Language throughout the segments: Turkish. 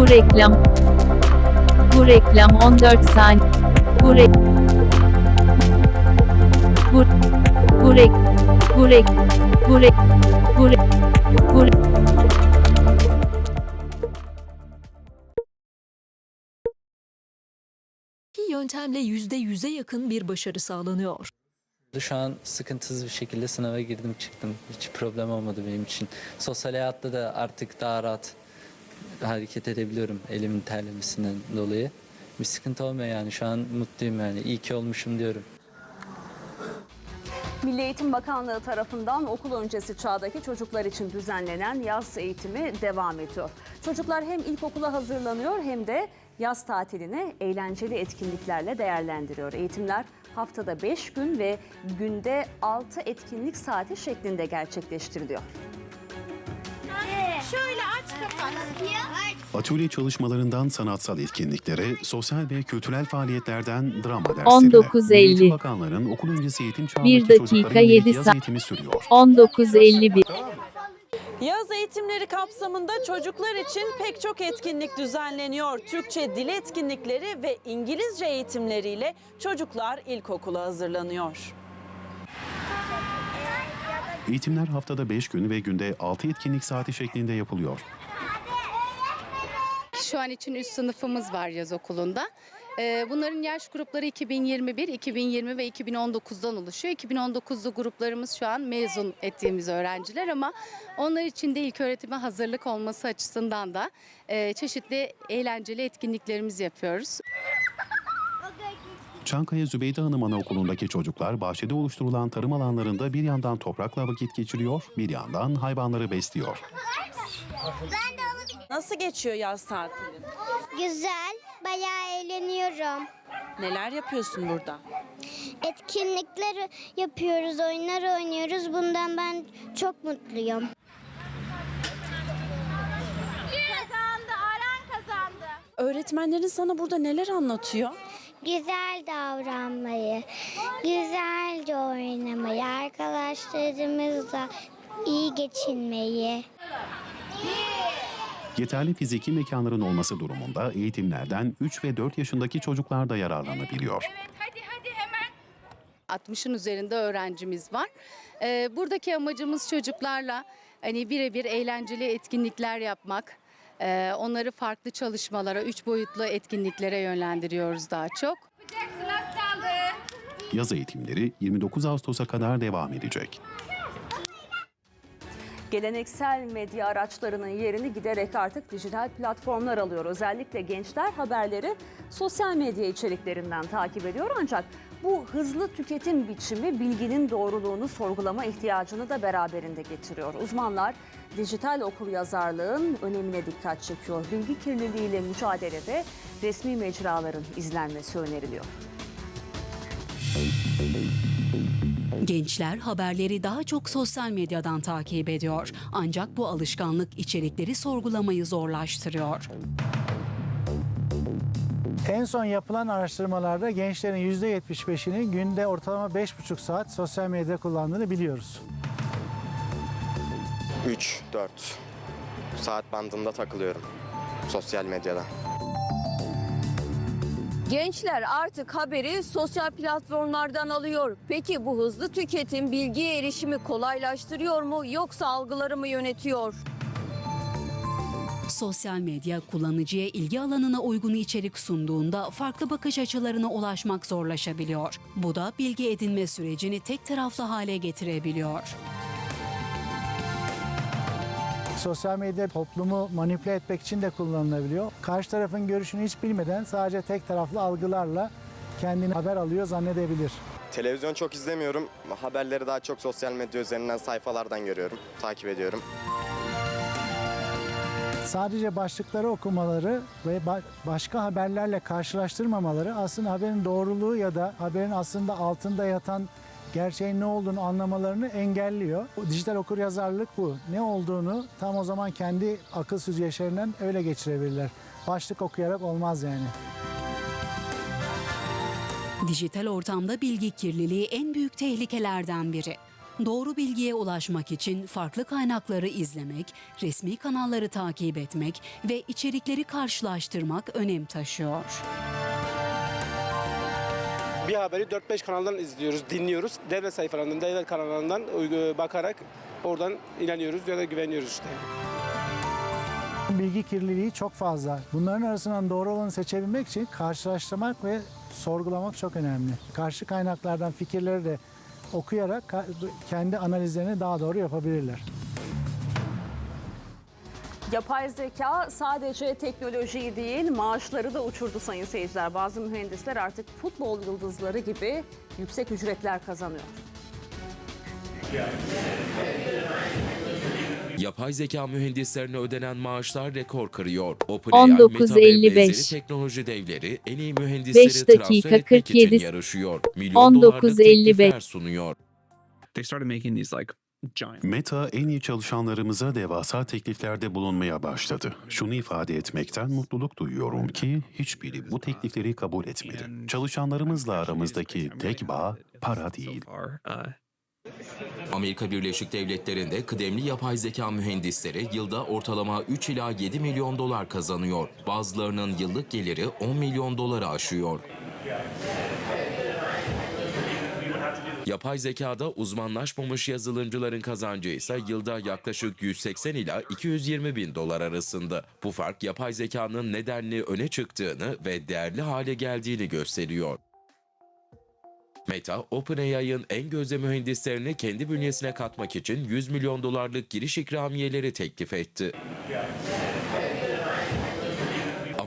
Bu reklam. Bu reklam 14 saniye. Bu rek. Bu. Bu rek. Bu rek. Bu rek. Bu rek. Bu rek. İki yöntemle yüzde yüze yakın bir başarı sağlanıyor. Şu an sıkıntısız bir şekilde sınava girdim çıktım. Hiç problem olmadı benim için. Sosyal hayatta da artık daha rahat hareket edebiliyorum elimin terlemesinden dolayı. Bir sıkıntı olmuyor yani şu an mutluyum yani. İyi ki olmuşum diyorum. Milli Eğitim Bakanlığı tarafından okul öncesi çağdaki çocuklar için düzenlenen yaz eğitimi devam ediyor. Çocuklar hem ilkokula hazırlanıyor hem de yaz tatilini eğlenceli etkinliklerle değerlendiriyor. Eğitimler haftada 5 gün ve günde 6 etkinlik saati şeklinde gerçekleştiriliyor. Atölye çalışmalarından sanatsal etkinliklere, sosyal ve kültürel faaliyetlerden drama derslerine. 19.50. Milli Eğitim Bakanlığı'nın okul öncesi eğitim çağındaki Bir dakika, çocuklara yedi yönelik yaz sa- eğitimi sürüyor. 19.51. Yaz eğitimleri kapsamında çocuklar için pek çok etkinlik düzenleniyor. Türkçe dil etkinlikleri ve İngilizce eğitimleriyle çocuklar ilkokula hazırlanıyor. Eğitimler haftada 5 gün ve günde 6 etkinlik saati şeklinde yapılıyor. Şu an için üst sınıfımız var yaz okulunda. Ee, Bunların yaş grupları 2021, 2020 ve 2019'dan oluşuyor. 2019'lu gruplarımız şu an mezun ettiğimiz öğrenciler ama onlar için de ilk öğretime hazırlık olması açısından da e, çeşitli eğlenceli etkinliklerimiz yapıyoruz. Çankaya Zübeyde Hanım Anaokulu'ndaki çocuklar bahçede oluşturulan tarım alanlarında bir yandan toprakla vakit geçiriyor, bir yandan hayvanları besliyor. Nasıl geçiyor yaz tatili? Güzel, bayağı eğleniyorum. Neler yapıyorsun burada? Etkinlikler yapıyoruz, oyunlar oynuyoruz. Bundan ben çok mutluyum. Kazandı, Aran kazandı. Öğretmenlerin sana burada neler anlatıyor? Güzel davranmayı, güzelce oynamayı, arkadaşlarımızla iyi geçinmeyi. Yeterli fiziki mekanların olması durumunda eğitimlerden 3 ve 4 yaşındaki çocuklar da yararlanabiliyor. 60'ın üzerinde öğrencimiz var. Ee, Buradaki amacımız çocuklarla hani birebir eğlenceli etkinlikler yapmak. Ee, Onları farklı çalışmalara, üç boyutlu etkinliklere yönlendiriyoruz daha çok. Yaz eğitimleri 29 Ağustos'a kadar devam edecek. Geleneksel medya araçlarının yerini giderek artık dijital platformlar alıyor. Özellikle gençler haberleri sosyal medya içeriklerinden takip ediyor ancak bu hızlı tüketim biçimi bilginin doğruluğunu sorgulama ihtiyacını da beraberinde getiriyor. Uzmanlar dijital okuryazarlığın önemine dikkat çekiyor. Bilgi kirliliğiyle mücadelede resmi mecraların izlenmesi öneriliyor. Gençler haberleri daha çok sosyal medyadan takip ediyor. Ancak bu alışkanlık içerikleri sorgulamayı zorlaştırıyor. En son yapılan araştırmalarda gençlerin %75'inin günde ortalama 5,5 saat sosyal medya kullandığını biliyoruz. 3-4 saat bandında takılıyorum sosyal medyada. Gençler artık haberi sosyal platformlardan alıyor. Peki bu hızlı tüketim bilgiye erişimi kolaylaştırıyor mu yoksa algıları mı yönetiyor? Sosyal medya kullanıcıya ilgi alanına uygun içerik sunduğunda farklı bakış açılarına ulaşmak zorlaşabiliyor. Bu da bilgi edinme sürecini tek taraflı hale getirebiliyor. Sosyal medya toplumu manipüle etmek için de kullanılabiliyor. Karşı tarafın görüşünü hiç bilmeden sadece tek taraflı algılarla kendini haber alıyor zannedebilir. Televizyon çok izlemiyorum. Haberleri daha çok sosyal medya üzerinden sayfalardan görüyorum, takip ediyorum. Sadece başlıkları okumaları ve ba- başka haberlerle karşılaştırmamaları aslında haberin doğruluğu ya da haberin aslında altında yatan gerçeğin ne olduğunu anlamalarını engelliyor. Bu dijital okuryazarlık bu. Ne olduğunu tam o zaman kendi akıl süzgeçlerinden öyle geçirebilirler. Başlık okuyarak olmaz yani. Dijital ortamda bilgi kirliliği en büyük tehlikelerden biri. Doğru bilgiye ulaşmak için farklı kaynakları izlemek, resmi kanalları takip etmek ve içerikleri karşılaştırmak önem taşıyor. Bir haberi 4-5 kanaldan izliyoruz, dinliyoruz. Devlet sayfalarından, devlet kanallarından bakarak oradan inanıyoruz ya da güveniyoruz işte. Bilgi kirliliği çok fazla. Bunların arasından doğru olanı seçebilmek için karşılaştırmak ve sorgulamak çok önemli. Karşı kaynaklardan fikirleri de okuyarak kendi analizlerini daha doğru yapabilirler. Yapay zeka sadece teknolojiyi değil maaşları da uçurdu sayın seyirciler. Bazı mühendisler artık futbol yıldızları gibi yüksek ücretler kazanıyor. Yapay zeka mühendislerine ödenen maaşlar rekor kırıyor. OpenAI, 19.55. Meta ve benzeri teknoloji devleri en iyi mühendisleri 5 transfer dakika etmek 47 için yarışıyor. Milyon dolarlık 19.55. teklifler sunuyor. They started making these like Meta en iyi çalışanlarımıza devasa tekliflerde bulunmaya başladı. Şunu ifade etmekten mutluluk duyuyorum ki hiçbiri bu teklifleri kabul etmedi. Çalışanlarımızla aramızdaki tek bağ para değil. uh, Amerika Birleşik Devletleri'nde kıdemli yapay zeka mühendisleri yılda ortalama 3 ila 7 milyon dolar kazanıyor. Bazılarının yıllık geliri 10 milyon doları aşıyor. Yapay zekada uzmanlaşmamış yazılımcıların kazancı ise yılda yaklaşık 180 ila 220 bin dolar arasında. Bu fark yapay zekanın nedenli öne çıktığını ve değerli hale geldiğini gösteriyor. Meta, OpenAI'ın en gözde mühendislerini kendi bünyesine katmak için 100 milyon dolarlık giriş ikramiyeleri teklif etti.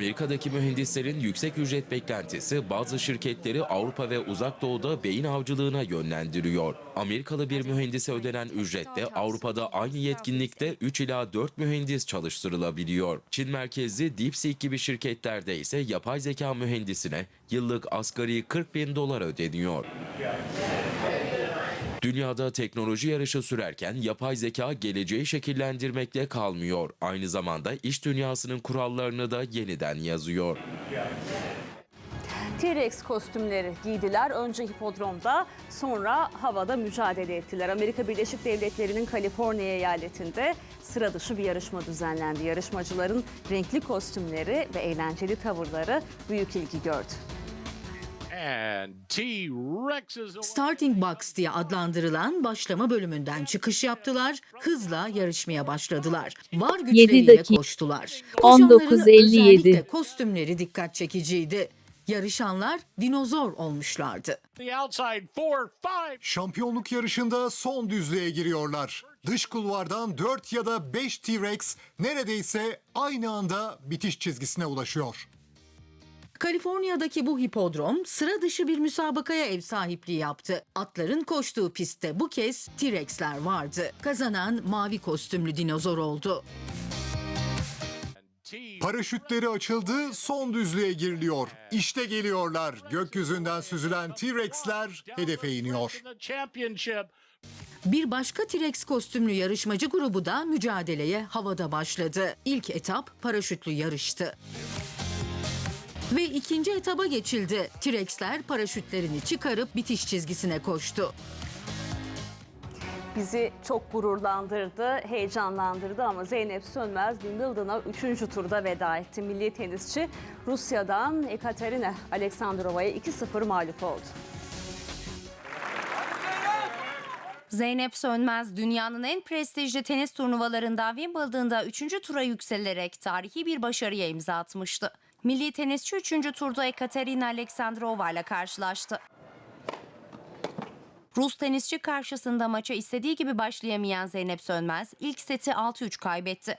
Amerika'daki mühendislerin yüksek ücret beklentisi bazı şirketleri Avrupa ve Uzak Doğu'da beyin avcılığına yönlendiriyor. Amerikalı bir mühendise ödenen ücrette Avrupa'da aynı yetkinlikte 3 ila 4 mühendis çalıştırılabiliyor. Çin merkezli DeepSeek gibi şirketlerde ise yapay zeka mühendisine yıllık asgari 40 bin dolar ödeniyor. Dünyada teknoloji yarışı sürerken yapay zeka geleceği şekillendirmekle kalmıyor. Aynı zamanda iş dünyasının kurallarını da yeniden yazıyor. T-Rex kostümleri giydiler. Önce hipodromda sonra havada mücadele ettiler. Amerika Birleşik Devletleri'nin Kaliforniya eyaletinde sıra dışı bir yarışma düzenlendi. Yarışmacıların renkli kostümleri ve eğlenceli tavırları büyük ilgi gördü. Starting Box diye adlandırılan başlama bölümünden çıkış yaptılar, hızla yarışmaya başladılar. Var güçleriyle koştular. 19.57. Koşanların özellikle kostümleri dikkat çekiciydi. Yarışanlar dinozor olmuşlardı. Şampiyonluk yarışında son düzlüğe giriyorlar. Dış kulvardan 4 ya da 5 T-Rex neredeyse aynı anda bitiş çizgisine ulaşıyor. Kaliforniya'daki bu hipodrom sıra dışı bir müsabakaya ev sahipliği yaptı. Atların koştuğu pistte bu kez T-Rex'ler vardı. Kazanan mavi kostümlü dinozor oldu. Paraşütleri açıldı, son düzlüğe giriliyor. İşte geliyorlar. Gökyüzünden süzülen T-Rex'ler hedefe iniyor. Bir başka T-Rex kostümlü yarışmacı grubu da mücadeleye havada başladı. İlk etap paraşütlü yarıştı. Ve ikinci etaba geçildi. T-Rex'ler paraşütlerini çıkarıp bitiş çizgisine koştu. Bizi çok gururlandırdı, heyecanlandırdı ama Zeynep Sönmez Wimbledon'a 3. turda veda etti. Milli tenisçi Rusya'dan Ekaterina Aleksandrova'ya 2-0 mağlup oldu. Zeynep Sönmez dünyanın en prestijli tenis turnuvalarından Wimbledon'da 3. tura yükselerek tarihi bir başarıya imza atmıştı. Milli tenisçi 3. turda Ekaterina Aleksandrova ile karşılaştı. Rus tenisçi karşısında maça istediği gibi başlayamayan Zeynep Sönmez ilk seti 6-3 kaybetti.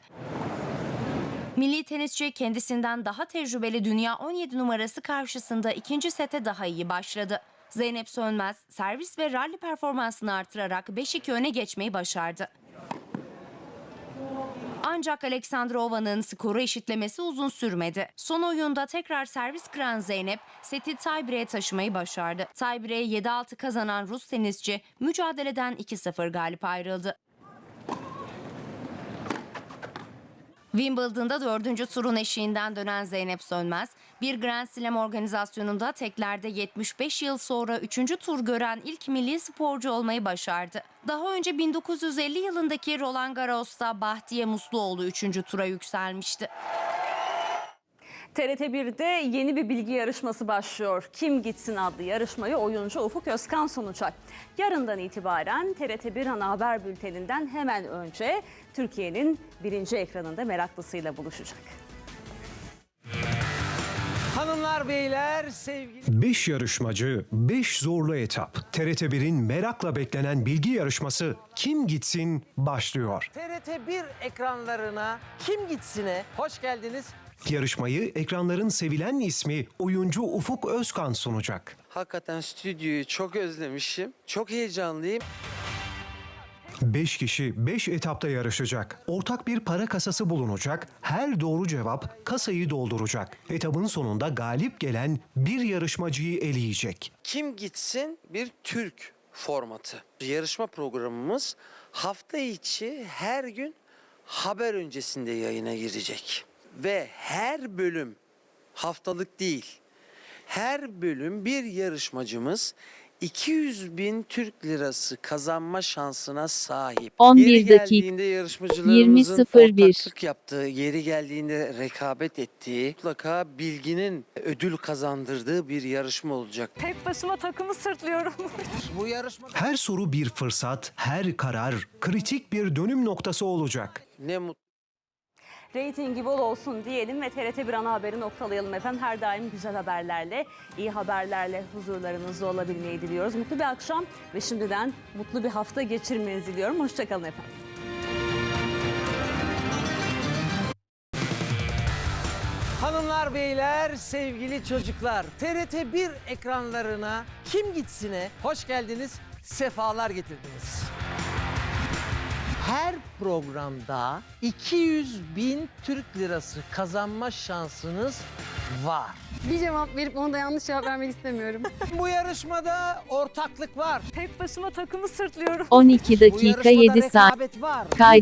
Milli tenisçi kendisinden daha tecrübeli dünya 17 numarası karşısında ikinci sete daha iyi başladı. Zeynep Sönmez servis ve ralli performansını artırarak 5-2 öne geçmeyi başardı. Ancak Aleksandrova'nın skoru eşitlemesi uzun sürmedi. Son oyunda tekrar servis kıran Zeynep seti tiebreak'e taşımayı başardı. Tiebreak'e 7-6 kazanan Rus tenisçi mücadeleden 2-0 galip ayrıldı. Wimbledon'da dördüncü turun eşiğinden dönen Zeynep Sönmez, bir Grand Slam organizasyonunda teklerde 75 yıl sonra üçüncü tur gören ilk milli sporcu olmayı başardı. Daha önce 1950 yılındaki Roland Garros'ta Bahtiye Musluoğlu üçüncü tura yükselmişti. TRT 1'de yeni bir bilgi yarışması başlıyor. Kim Gitsin adlı yarışmayı oyuncu Ufuk Özkan sunacak. Yarından itibaren TRT 1 ana haber bülteninden hemen önce Türkiye'nin birinci ekranında meraklısıyla buluşacak. Hanımlar beyler sevgili 5 yarışmacı, 5 zorlu etap. TRT1'in merakla beklenen bilgi yarışması Kim Gitsin başlıyor. TRT 1 ekranlarına kim gitsine hoş geldiniz. Yarışmayı ekranların sevilen ismi oyuncu Ufuk Özkan sunacak. Hakikaten stüdyoyu çok özlemişim. Çok heyecanlıyım. 5 kişi 5 etapta yarışacak. Ortak bir para kasası bulunacak. Her doğru cevap kasayı dolduracak. Etapın sonunda galip gelen bir yarışmacıyı eleyecek. Kim gitsin bir Türk formatı. Yarışma programımız hafta içi her gün haber öncesinde yayına girecek. Ve her bölüm haftalık değil. Her bölüm bir yarışmacımız 200 bin Türk lirası kazanma şansına sahip. 11 Yeri geldiğinde yarışmacılarımızın 20.01. ortaklık yaptığı, yeri geldiğinde rekabet ettiği, mutlaka bilginin ödül kazandırdığı bir yarışma olacak. Tek başıma takımı sırtlıyorum. Bu yarışma Her soru bir fırsat, her karar kritik bir dönüm noktası olacak. ne mutlu. Reytingi bol olsun diyelim ve TRT 1 ana haberi noktalayalım efendim. Her daim güzel haberlerle, iyi haberlerle huzurlarınızda olabilmeyi diliyoruz. Mutlu bir akşam ve şimdiden mutlu bir hafta geçirmenizi diliyorum. Hoşçakalın efendim. Hanımlar beyler sevgili çocuklar TRT 1 ekranlarına kim gitsine hoş geldiniz sefalar getirdiniz. Her programda 200 bin Türk lirası kazanma şansınız var. Bir cevap verip ona da yanlış cevap vermek istemiyorum. Bu yarışmada ortaklık var. Tek başıma takımı sırtlıyorum. 12 Bu dakika yarışmada 7 saat. rekabet var. Kay